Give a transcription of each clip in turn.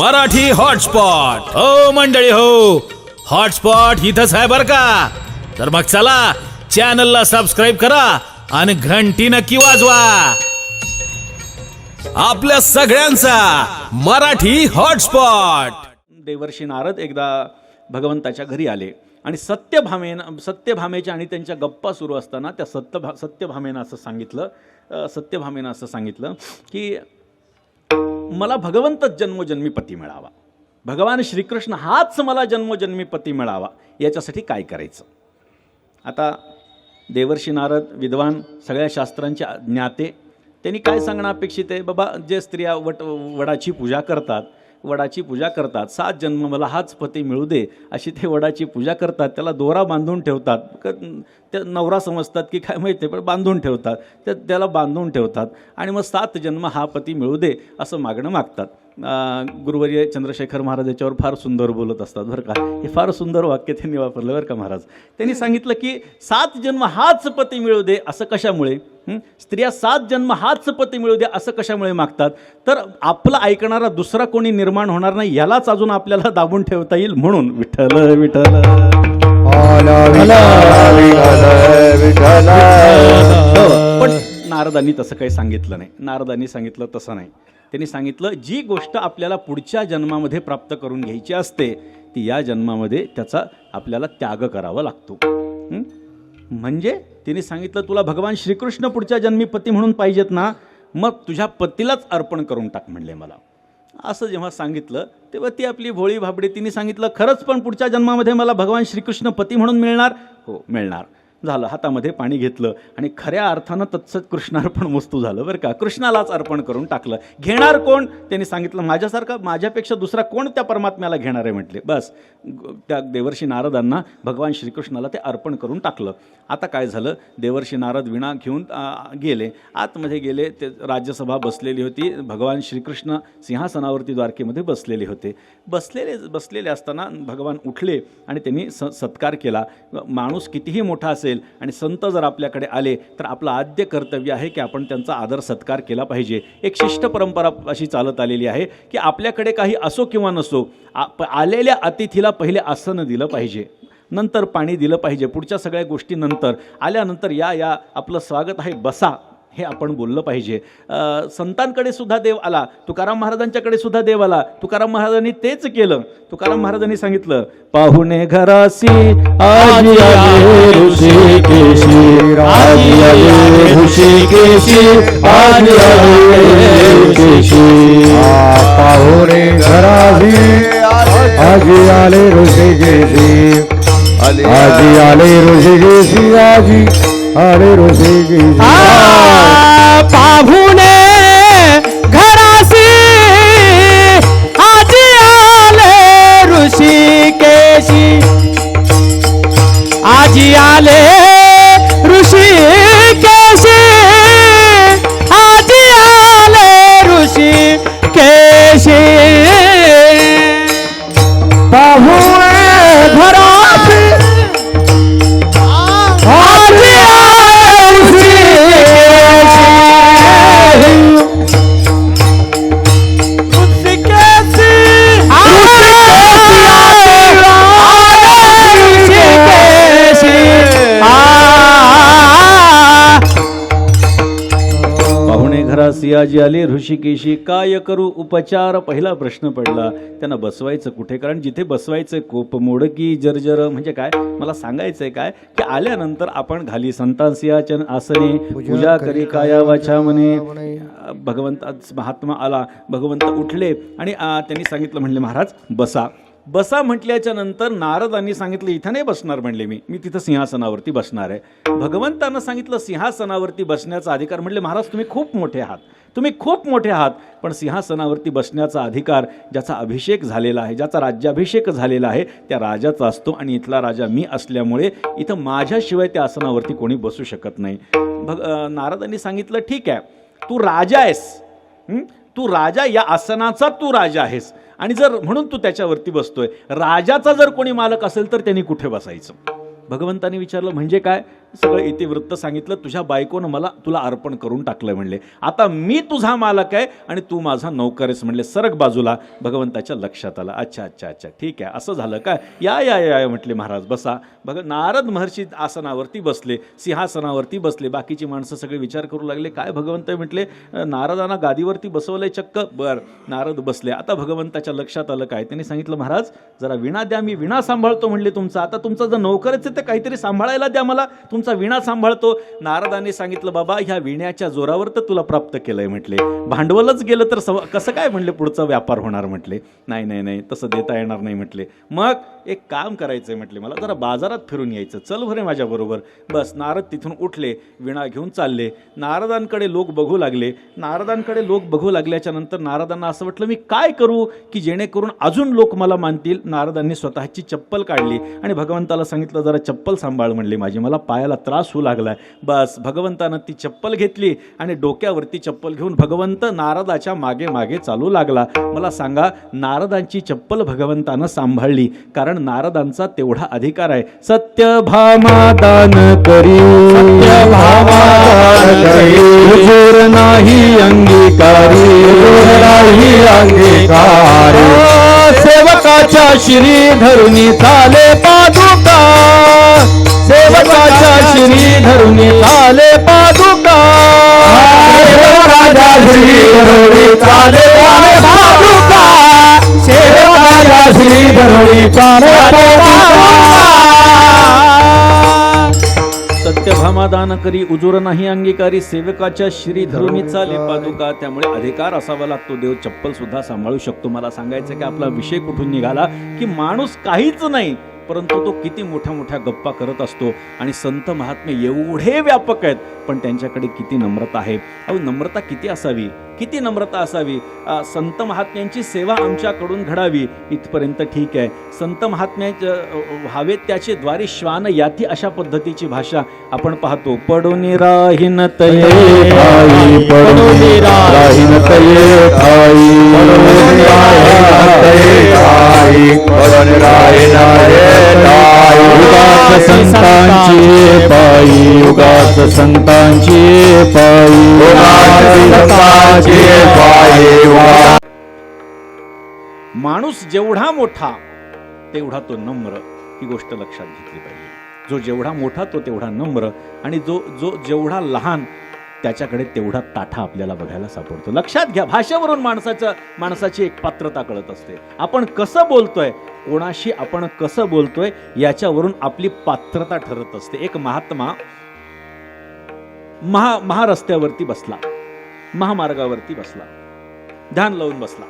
Marathi hotspot. हो मंडळी हो. हॉटस्पॉट इथंच आहे बर का? तर मग चला चॅनलला सबस्क्राईब करा आणि घंटी नक्की वाजवा. आपल्या सगळ्यांचा मराठी हॉटस्पॉट. देवर्षी नारद एकदा भगवंताच्या घरी आले आणि सत्यभामेन सत्यभामेच्या आणि त्यांच्या गप्पा सुरू असताना त्या सत्यभा सत्यभामेनं असं सांगितलं सत्यभामेनं असं सांगितलं की मला भगवंतच जन्मोजन्मी पती मिळावा. भगवान श्रीकृष्ण हाच मला जन्मोजन्मी पती मिळावा याच्यासाठी काय करायचं? आता देवर्षी नारद विद्वान सगळ्या शास्त्रांचे ज्ञाते त्यांनी काय सांगणं अपेक्षित आहे? बाबा जे स्त्रिया वट वडाची पूजा करतात वडाची पूजा करतात. सात जन्म मला हाच पती मिळू दे अशी ते वडाची पूजा करतात. त्याला दोरा बांधून ठेवतात. त्या नवरा समजतात की काय माहिती आहे, पण बांधून ठेवतात. त्या त्याला बांधून ठेवतात. आणि मग सात जन्म हा पती मिळू दे असं मागणं मागतात. गुरुवर्य चंद्रशेखर महाराज याच्यावर फार सुंदर बोलत असतात बरं का. हे फार सुंदर वाक्य त्यांनी वापरलं बरं का महाराज. त्यांनी सांगितलं की सात जन्म हाच पती मिळू दे असं कशामुळे? हं? स्त्रिया सात जन्म हाच पती मिळू दे असं कशामुळे मागतात? तर आपलं ऐकणारा दुसरा कोणी निर्माण होणार नाही यालाच अजून आपल्याला दाबून ठेवता येईल म्हणून. विठ्ठल विठ्ठल. विठ्ठल पण नारदांनी तसं काही सांगितलं नाही. नारदांनी सांगितलं तसं नाही. त्यांनी सांगितलं जी गोष्ट आपल्याला पुढच्या जन्मामध्ये प्राप्त करून घ्यायची असते ती या जन्मामध्ये त्याचा आपल्याला त्याग करावा लागतो. म्हणजे तिने सांगितलं तुला भगवान श्रीकृष्ण पुढच्या जन्मी पती म्हणून पाहिजेत ना मग तुझ्या पतीलाच अर्पण करून टाक म्हणले मला. असं जेव्हा सांगितलं तेव्हा ती आपली भोळी भाबडी तिने सांगितलं खरंच पण पुढच्या जन्मामध्ये मला भगवान श्रीकृष्ण पती म्हणून मिळणार? हो मिळणार. झालं हातामध्ये पाणी घेतलं आणि खऱ्या अर्थानं तत्सत कृष्णार्पण वस्तू झालं बरं का. कृष्णालाच अर्पण करून टाकलं. घेणार कोण? त्यांनी सांगितलं माझ्यासारखा माझ्यापेक्षा दुसरा कोण त्या परमात्म्याला घेणार आहे म्हटले. बस. त्या देवर्षी नारदांना भगवान श्रीकृष्णाला ते अर्पण करून टाकलं. आता काय झालं? देवर्षी नारद विणा घेऊन गेले. आतमध्ये गेले ते राज्यसभा बसलेली होती. भगवान श्रीकृष्ण सिंहासनावरती द्वारकेमध्ये बसलेले होते. बसलेले बसलेले असताना भगवान उठले आणि त्यांनी स सत्कार केला. माणूस कितीही मोठा असेल आणि संत जर आपल्याकडे आले तर आपलं आद्य कर्तव्य आहे की आपण त्यांचा आदर सत्कार केला पाहिजे. एक शिष्ट परंपरा अशी चालत आलेली आहे की आपल्याकडे काही असो किंवा नसो आलेल्या अतिथीला पहिले आसन दिलं पाहिजे नंतर पाणी दिलं पाहिजे. पुढच्या सगळ्या गोष्टी नंतर आल्यानंतर या या आपलं स्वागत आहे बसा. हे आपण बोललं पाहिजे. संतांकडे सुद्धा देव आला तुकाराम महाराजांच्याकडे सुद्धा देव आला. तुकाराम महाराजांनी तेच केलं. तुकाराम महाराजांनी सांगितलं पाहुणे घरासी आजी आले ऋषिकेशी आजी आले ऋषिकेशी आजी आले ऋषिकेशी पाहुणे घराशी आजी आले ऋषिकेशी आजी सियाजी आले ऋषिकेशी काय करू? उपचार. पहिला प्रश्न पडला त्यांना बसवायचं कुठे? कारण जिथे बसवायचं कोप मोडकी जर्जर? म्हणजे काय? मला सांगायचंय काय? की आल्यानंतर आपण घाली संतांसियाचन आसने पूजा करी काया वाचा म्हणे भगवंत महात्मा आला भगवंत उठले आणि त्यांनी सांगितलं म्हणले महाराज बसा. बसा म्हटल्याच्या नंतर नारदांनी सांगितलं इथं नाही बसणार म्हणले मी. मी तिथं सिंहासनावरती बसणार आहे. भगवंतानं सांगितलं सिंहासनावरती बसण्याचा अधिकार म्हणले महाराज तुम्ही खूप मोठे आहात. तुम्ही खूप मोठे आहात पण सिंहासनावरती बसण्याचा अधिकार ज्याचा अभिषेक झालेला आहे ज्याचा राज्याभिषेक झालेला आहे त्या राजाचा असतो आणि इथला राजा मी असल्यामुळे इथं माझ्याशिवाय त्या आसनावरती कोणी बसू शकत नाही. भग नारदांनी सांगितलं ठीक आहे. तू राजा आहेस. तू राजा या आसनाचा तू राजा आहेस. आणि जर म्हणून तू त्याच्यावरती बसतोय राजाचा जर कोणी मालक असेल तर त्यांनी कुठे बसायचं? भगवंतानी विचारलं म्हणजे काय? सगळं इतिवृत्त सांगितलं तुझ्या बायकोनं मला तुला अर्पण करून टाकलं म्हणले. आता मी तुझा मालक आहे आणि तू माझा नौकर आहेस म्हणले. सरक बाजूला भगवंताच्या लक्षात आलं. अच्छा अच्छा अच्छा. ठीक आहे. असं झालं काय या या या या म्हटले महाराज बसा. बघ नारद महर्षी आसनावरती बसले सिंहासनावरती बसले. बाकीची माणसं सगळे विचार करू लागले. काय भगवंत म्हटले? नारदांना गादीवरती बसवलंय चक्क. बर नारद बसले. आता भगवंताच्या लक्षात आलं काय त्यांनी सांगितलं महाराज? जरा विणा द्या मी विणा सांभाळतो म्हणले तुमचा. आता तुमचा जर नौकरच आहे तर काहीतरी सांभाळायला द्या मला. तुम तुमचा विणा सांभाळतो. नारदांनी सांगितलं बाबा ह्या विण्याच्या जोरावर तर तुला प्राप्त केलंय म्हटले. भांडवलच गेलं तर सव कसं काय म्हणले पुढचा व्यापार होणार म्हटले. नाही नाही नाही तसं देता येणार नाही म्हटले. मग एक काम करायचंय म्हटले मला जरा बाजारात फिरून यायचं. चल भरे माझ्याबरोबर बस नारद तिथून उठले विणा घेऊन चालले. नारदांकडे लोक बघू लागले. नारदांकडे लोक बघू लागल्याच्या नंतर नारदांना असं वाटलं मी काय करू की जेणेकरून अजून लोक मला मानतील? नारदांनी स्वतःची चप्पल काढली आणि भगवंताला सांगितलं जरा चप्पल सांभाळ म्हणली माझी. मला पायाला त्रास होऊ लागलाय. बस भगवंतानं ती चप्पल घेतली आणि डोक्यावरती चप्पल घेऊन भगवंत नारदाच्या मागे मागे चालू लागला. मला सांगा नारदांची चप्पल भगवंतानं सांभाळली? कारण नारदांचा तेवढा अधिकार आहे. सत्यभामादान करी भावादान करी हुजूर नाही अंगीकारी सेवकाच्या श्री धरुणी चाले पादुका. सेवकाच्या श्री धरुणी. चाले पादुका. सेवकाच्या श्री धरुणी. चाले पादुका. सेवकाच्या श्री धरुणी. चाले पादुका. सत्यभामादान करी उजूर नाही अंगीकारी सेवकाच्या श्री धरुणी चाले पादुका. त्यामुळे अधिकार असावा लागतो. देव चप्पल सुद्धा सांभाळू शकतो. मला सांगायचं की आपला विषय कुठून निघाला की माणूस काहीच नाही. परंतु तो किती मोठ्या मोठ्या गप्पा करत असतो आणि संत महात्मे एवढे व्यापक आहेत पण त्यांच्याकडे किती नम्रता आहे. अहो नम्रता किती असावी? किती नम्रता असावी? संत महात्म्यांची सेवा आमच्याकडून घडावी इथपर्यंत ठीक आहे. संत महात्म्याच्या व्हावेत त्याचे द्वारे श्वान याती अशा पद्धतीची भाषा आपण पाहतो. पडून राहीन तये राहीन उगाच संतांची पायी उगाच संतांची पायी. संतांची पायी माणूस जेवढा मोठा तेवढा तो नम्र. ही गोष्ट लक्षात घेतली पाहिजे. जो जेवढा मोठा तो तेवढा नम्र. आणि जो जो जेवढा लहान त्याच्याकडे तेवढा ताठा आपल्याला बघायला सापडतो. लक्षात घ्या भाषेवरून माणसाचं माणसाची एक पात्रता कळत असते. आपण कसं बोलतोय कोणाशी आपण कसं बोलतोय याच्यावरून आपली पात्रता ठरत असते. एक महात्मा महा महारस्त्यावरती बसला. महामार्गावरती बसला. ध्यान लावून बसला.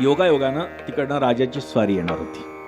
योगायोगानं तिकडनं राजाची स्वारी येणार होती.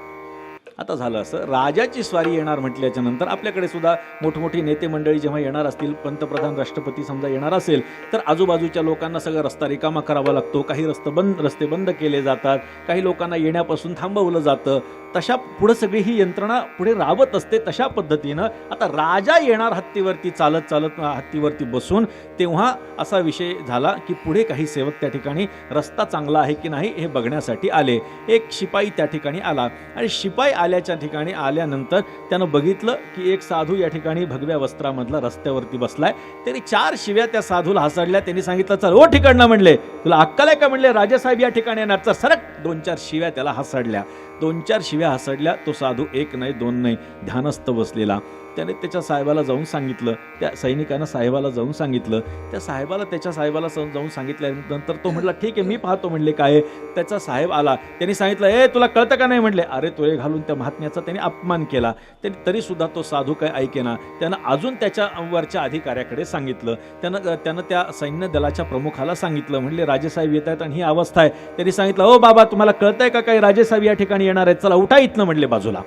आता झालं असं. राजाची स्वारी येणार म्हटल्याच्या नंतर आपल्याकडे सुद्धा मोठमोठी नेते मंडळी जेव्हा येणार असतील पंतप्रधान राष्ट्रपती समजा येणार असेल तर आजूबाजूच्या लोकांना सगळं रस्ता रिकामा करावा लागतो. काही रस्ते बंद रस्ते बंद केले जातात. काही लोकांना येण्यापासून थांबवलं जातं. तशा पुढे सगळी ही यंत्रणा पुढे राबत असते तशा पद्धतीनं. आता राजा येणार हत्तीवरती चालत चालत हत्तीवरती बसून तेव्हा असा विषय झाला की पुढे काही सेवक त्या ठिकाणी रस्ता चांगला आहे की नाही हे बघण्यासाठी आले. एक शिपाई त्या ठिकाणी आला. आणि शिपाई न्यायालयाच्या ठिकाणी आल्यानंतर त्यानं बघितलं की एक साधू या ठिकाणी भगव्या वस्त्रामधला रस्त्यावरती बसलाय. त्यांनी चार शिव्या त्या साधूला हसडल्या. त्यांनी सांगितलं चल ओ ठिकाणं म्हणले. तुला अक्कल आहे का म्हणले? राजासाहेब या ठिकाणी येणार. चल सरक. दोन चार शिव्या त्याला हसडल्या. दोन चार शिव्या हसडल्या. तो साधू एक नाही दोन नाही ध्यानस्थ बसलेला. त्याने त्याच्या साहेबाला जाऊन सांगितलं. त्या सैनिकानं साहेबाला जाऊन सांगितलं. त्या साहेबाला त्याच्या साहेबाला जाऊन सांगितल्यानंतर तो म्हटला ठीक आहे मी पाहतो म्हणले काय आहे?" त्याचा साहेब आला. त्यांनी सांगितलं ए तुला कळतं का नाही? म्हणले. अरे तुळे घालून त्या महात्म्याचा त्याने अपमान केला. त्यांनी तरीसुद्धा तो साधू काय ऐकेना. त्यानं अजून त्याच्या वरच्या अधिकाऱ्याकडे सांगितलं. त्यानं त्यानं त्या सैन्य दलाच्या प्रमुखाला सांगितलं. म्हणले राजेसाहेब येत आहेत आणि ही अवस्था आहे. त्यांनी सांगितलं हो बाबा तुम्हाला कळतंय का काही? राजेसाहेब या ठिकाणी येणार आहेत. चला उठा इथनं म्हणले बाजूला.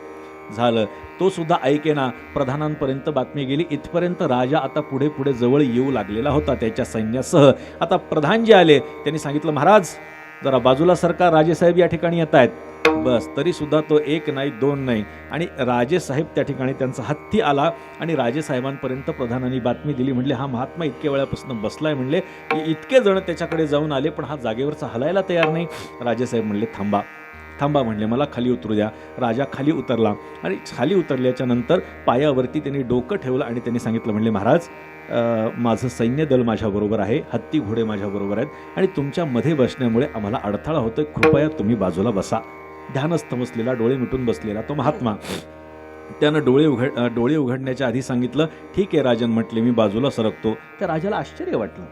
झालं. तो सुद्धा ऐकेना प्रधानांपर्यंत बातमी गेली. इथपर्यंत राजा आता पुढे पुढे जवळ येऊ लागलेला होता त्याच्या सैन्यासह. आता प्रधान जे आले त्यांनी सांगितलं महाराज जरा बाजूला सरकार राजेसाहेब या ठिकाणी येत आहेत. बस तरी सुद्धा तो एक नाही दोन नाही. आणि राजेसाहेब त्या ठिकाणी त्यांचा हत्ती आला आणि राजेसाहेबांपर्यंत प्रधानांनी बातमी दिली. म्हणले हा महात्मा इतक्या वेळापासून बसलाय. म्हणले की इतके जण त्याच्याकडे जाऊन आले पण हा जागेवरचा हलायला तयार नाही. राजेसाहेब म्हणले थांबा. थांबा म्हणले मला खाली उतरू द्या. राजा खाली उतरला आणि खाली उतरल्याच्या नंतर पायावरती त्यांनी डोकं ठेवलं आणि त्यांनी सांगितलं म्हणले महाराज माझं सैन्य दल माझ्याबरोबर आहे हत्ती घोडे माझ्याबरोबर आहेत आणि तुमच्या मध्ये बसण्यामुळे आम्हाला अडथळा होतोय कृपया तुम्ही बाजूला बसा. ध्यानस्थ बसलेला डोळे मिटून बसलेला तो महात्मा. त्यानं डोळे उघड डोळे उघडण्याच्या आधी सांगितलं ठीक आहे राजन म्हटले मी बाजूला सरकतो. त्या राजाला आश्चर्य वाटलं.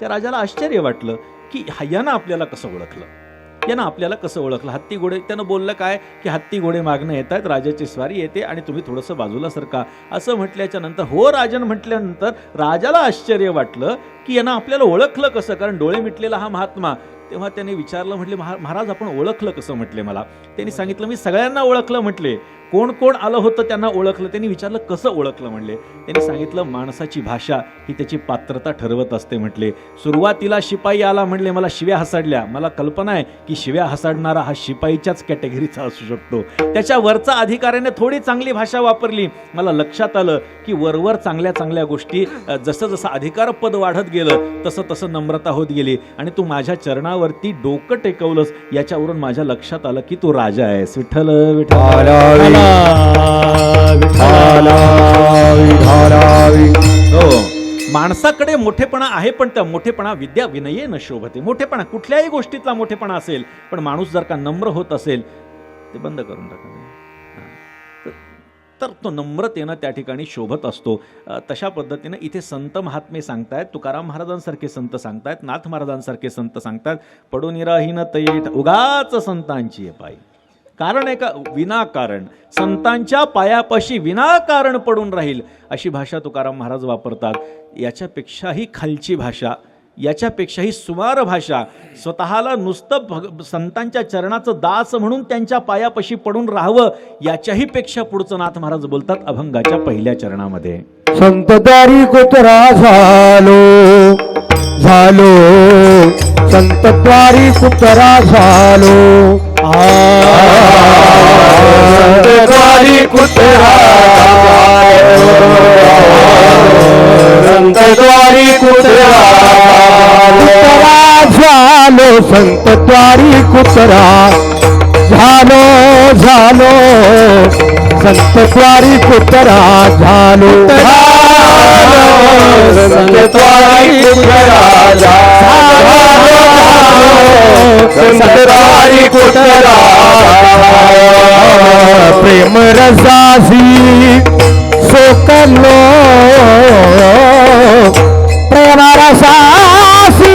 त्या राजाला आश्चर्य वाटलं की हा- यानं आपल्याला कसं ओळखलं? यानं आपल्याला कसं ओळखलं? हत्ती घोडे त्यानं बोललं काय? की हत्ती घोडे मागणं येत आहेत राजाची स्वारी येते आणि तुम्ही थोडंसं बाजूला सरका. असं म्हटल्याच्या नंतर हो राजन म्हटल्यानंतर राजाला आश्चर्य वाटलं की यांना आपल्याला ओळखलं कसं? कारण डोळे मिटलेला हा महात्मा. तेव्हा त्याने विचारलं म्हटले "महा- महाराज आपण ओळखलं कसं? म्हटले मला. त्यांनी सांगितलं मी सगळ्यांना ओळखलं म्हटले. कोण कोण आलं होतं त्यांना ओळखलं? त्यांनी विचारलं कसं ओळखलं म्हणले? त्यांनी सांगितलं माणसाची भाषा ही त्याची पात्रता ठरवत असते म्हटले. सुरुवातीला शिपाई आला म्हणले मला शिव्या हसाडल्या. मला कल्पना आहे की शिव्या हसाडणारा हा शिपाईच्याच कॅटेगरीचा असू शकतो. त्याच्या वरचा अधिकाऱ्याने थोडी चांगली भाषा वापरली. मला लक्षात आलं की वरवर चांगल्या चांगल्या गोष्टी जसं जसं अधिकार पद वाढत गेलं तसं तसं नम्रता होत गेली. आणि तू माझ्या चरणावरती डोकं टेकवलंस याच्यावरून माझ्या लक्षात आलं की तू राजा आहेस. विठ्ठल विठ्ठल. माणसाकडे मोठेपणा आहे पण त्या मोठेपणा विद्या विनये न शोभते मोठेपणा कुठल्याही गोष्टीतला मोठेपणा असेल पण माणूस जर का नम्र होत असेल ते बंद करून टाका तर- तो नम्रतेनं त्या ठिकाणी शोभत असतो तशा पद्धतीनं इथे संत महात्मे सांगतायत तुकाराम महाराजांसारखे संत सांगतायत नाथ महाराजांसारखे संत सांगतायत पडून राहीन तयेट उगाच संतांची आहे पायी कारण आहे का? विनाकारण. संतांच्या पायापाशी विनाकारण पडून राहील अशी भाषा तुकाराम महाराज वापरतात. याच्यापेक्षाही खालची भाषा याच्यापेक्षाही सुमार भाषा स्वतःला नुसतं भग संतांच्या चरणाचं दास म्हणून त्यांच्या पायापाशी पडून राहावं याच्याही पेक्षा पुढचं नाथ महाराज बोलतात अभंगाच्या पहिल्या चरणामध्ये. संतदारी कुत्रा झालो झालो. संतद्वारी कुत्रा झालो. आ संतद्वारी कुत्रा झालो संतद्वारी कुत्रा झालो झालो संतद्वारी कुत्रा झालो संतद्वारी कुत्रा संतद्वारी कुत्रा రసాసి సుఖంలో ప్రేమ రసాసి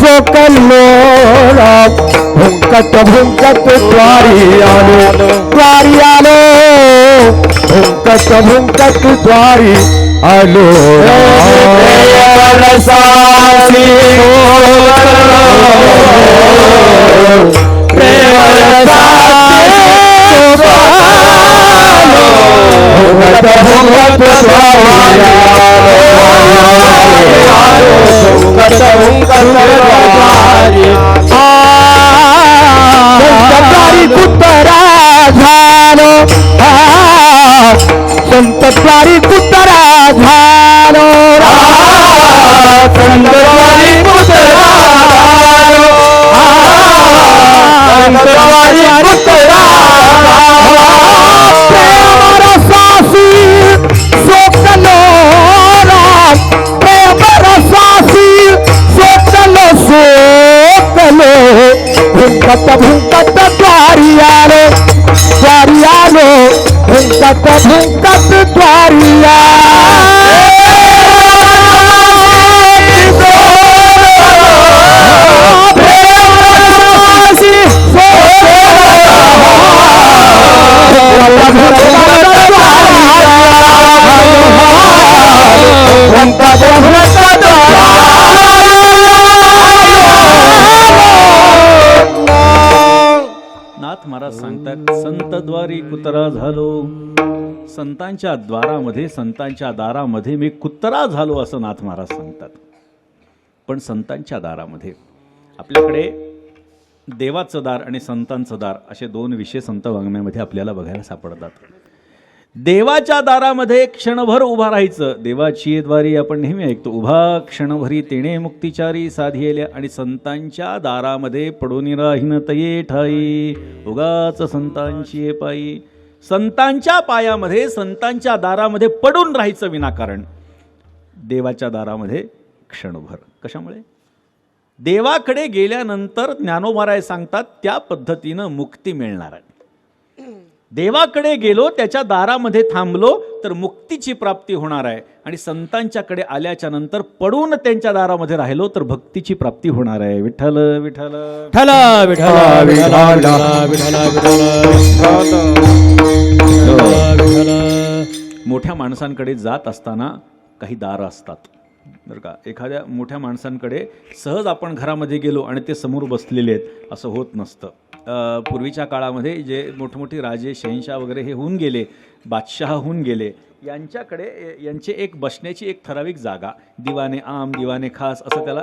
సుఖంలో భుంకట్ భుంకట్ ద్వారియాలో ద్వారియాలో భుంకట్ భుంకట్ ద్వారి అలో రసాసి ప్రేమ రసాసి रसासी प्रेम भुंकत भुंकत द्वारी संतद्वारी झालो. संतद्वारी कुत्रा झालो. झालो संतद्वारी कुत्रा झालो. संतांच्या द्वारामध्ये संतांच्या दारामध्ये मी कुत्रा झालो असं नाथ महाराज सांगतात. पण संतांच्या दारामध्ये आपल्याकडे देवाचं दार आणि संतांचं दार असे दोन विषय संत वाङ्मयामध्ये आपल्याला बघायला सापडतात. देवाच्या दारामध्ये क्षणभर उभा राहायचं. देवाची द्वारी आपण नेहमी ऐकतो उभा क्षणभरी तेणे मुक्तिचारी साधियेल्या आणि संतांच्या दारामध्ये पडून राहीन तये ठाई. उगाच संतांची ये पायी. संतांच्या पायामध्ये संतांच्या दारामध्ये पडून राहायचं विनाकारण. देवाच्या दारामध्ये क्षणभर. कशामुळे? देवाकडे गेल्यानंतर ज्ञानोबाराय सांगतात त्या पद्धतीनं मुक्ती मिळणार आहे. देवाकडे गेलो त्याच्या दारामध्ये थांबलो तर मुक्तीची प्राप्ती होणार आहे. आणि संतांच्याकडे आल्याच्यानंतर पडून त्यांच्या दारामध्ये राहिलो तर भक्तीची प्राप्ती होणार आहे. विठ्ठल विठ्ठल विठ्ठल विठ्ठल विठ्ठल मोठ्या माणसांकडे जात असताना काही दारं असतात. बरं का? एखाद्या मोठ्या माणसांकडे सहज आपण घरामध्ये गेलो आणि ते समोर बसलेले आहेत असं होत नसतं. पूर्वीच्या काळामध्ये जे मोठमोठे राजे शहनशाह वगैरे हे होऊन गेले बादशहा होऊन गेले. यांच्याकडे यांचे एक बसण्याची एक ठराविक जागा दिवाने आम दिवाने खास असं त्याला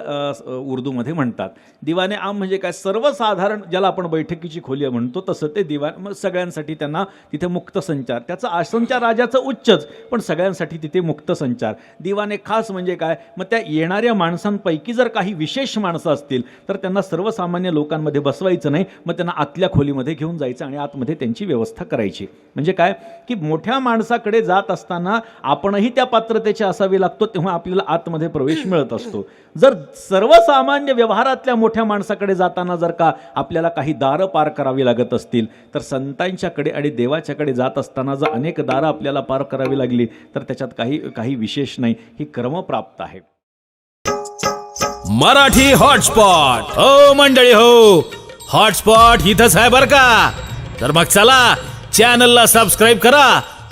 उर्दूमध्ये म्हणतात. दिवाने आम म्हणजे काय? सर्वसाधारण ज्याला आपण बैठकीची खोली म्हणतो तसं ते दिवान सगळ्यांसाठी त्यांना तिथे मुक्त संचार. त्याचं आसनच्या राजाचं उच्चच पण सगळ्यांसाठी तिथे मुक्त संचार. दिवाने खास म्हणजे काय? मग त्या येणाऱ्या माणसांपैकी जर काही विशेष माणसं असतील तर त्यांना सर्वसामान्य लोकांमध्ये बसवायचं नाही मग त्यांना आतल्या खोलीमध्ये घेऊन जायचं आणि आतमध्ये त्यांची व्यवस्था करायची. म्हणजे काय? की मोठ्या माणसाकडे जात असताना आपणही त्या पात्रतेचे असावे लागतो तेव्हा आपल्याला आतमध्ये प्रवेश मिळत असतो. जर सर्वसामान्य व्यवहारातल्या मोठ्या माणसाकडे जाताना जर का आपल्याला काही दारं पार करावी लागत असतील तर संतांच्याकडे आणि देवाच्याकडे जात असताना जर अनेक दारं आपल्याला पार करावी लागली तर त्याच्यात काही काही विशेष नाही. ही क्रमप्राप्त आहे. मराठी हॉटस्पॉट. हो मंडळी हो. हॉटस्पॉट इथंच आहे बर का? तर मग चला चॅनलला सबस्क्राईब करा.